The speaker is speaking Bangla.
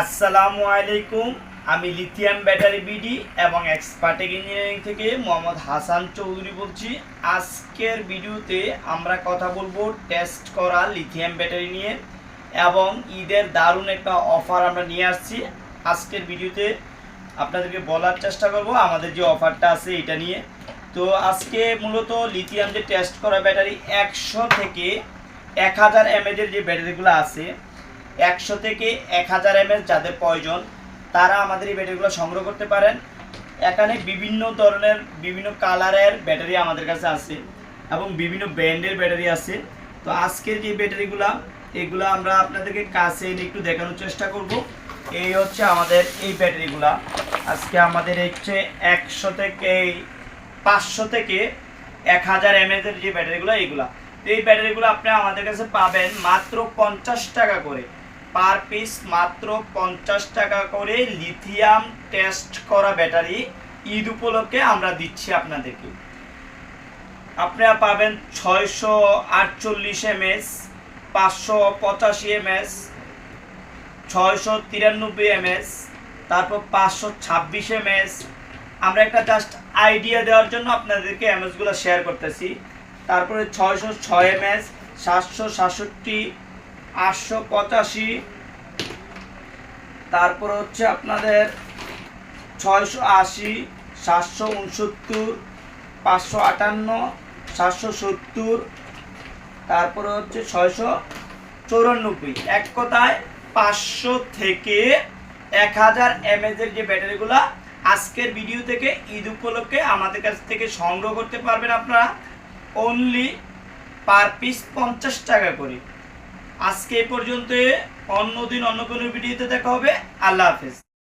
আসসালামু আলাইকুম আমি লিথিয়াম ব্যাটারি বিডি এবং এক্সপার্টেক ইঞ্জিনিয়ারিং থেকে মোহাম্মদ হাসান চৌধুরী বলছি। আজকের ভিডিওতে আমরা কথা বলব টেস্ট করা লিথিয়াম ব্যাটারি নিয়ে এবং ঈদের দারুণ একটা অফার আমরা নিয়ে আসছি। আজকের ভিডিওতে আপনাদেরকে বলার চেষ্টা করব, আমাদের যে অফারটা আছে এটা নিয়ে। তো আজকে মূলত লিথিয়াম যে টেস্ট করা ব্যাটারি একশো থেকে এক হাজার এমএজের যে ব্যাটারিগুলো আছে একশো থেকে এক হাজার এমএল যাদের প্রয়োজন, তারা আমাদের এই ব্যাটারিগুলো সংগ্রহ করতে পারেন। এখানে বিভিন্ন ধরনের, বিভিন্ন কালারের ব্যাটারি আমাদের কাছে আছে এবং বিভিন্ন ব্র্যান্ডের ব্যাটারি আছে। তো আজকের যে ব্যাটারিগুলো, এগুলো আমরা আপনাদেরকে কাছে এনে একটু দেখানোর চেষ্টা করব। এই হচ্ছে আমাদের এই ব্যাটারিগুলা। আজকে আমাদের হচ্ছে একশো থেকে, পাঁচশো থেকে এক হাজার এমএজের যে ব্যাটারিগুলো এইগুলা এই ব্যাটারিগুলো আপনি আমাদের কাছে পাবেন মাত্র পঞ্চাশ টাকা করে। পার পিস মাত্র পঞ্চাশ টাকা করে লিথিয়াম টেস্ট করা ব্যাটারি ঈদ উপলক্ষে আমরা দিচ্ছি আপনাদেরকে। আপনারা পাবেন ছয়শো আটচল্লিশ এমএস, পাঁচশো পঁচাশি এমএস, ছয়শো তিরানব্বই এমএস, তারপর পাঁচশো ছাব্বিশ এমএস। আমরা একটা জাস্ট আইডিয়া দেওয়ার জন্য আপনাদেরকে এমএসগুলো শেয়ার করতেছি। তারপরে ছয়শো ছয় এমএস, সাতশো সাতষট্টি আটশো পঁচাশি। তারপর হচ্ছে আপনাদের ছয়শো আশি, সাতশো উনসত্তর, পাঁচশো আটান্ন, সাতশো সত্তর, তারপরে হচ্ছে ছয়শো চৌরানব্বই। এক কথায় পাঁচশো থেকে এক হাজার এমএজের যে ব্যাটারিগুলো আজকের ভিডিও থেকে, ঈদ উপলক্ষে আমাদের কাছ থেকে সংগ্রহ করতে পারবেন আপনারা। অনলি পার পিস পঞ্চাশ টাকা করে। আজকে এ পর্যন্ত অন্য দিন অন্য কোনো ভিডিওতে দেখা হবে। আল্লাহ হাফেজ।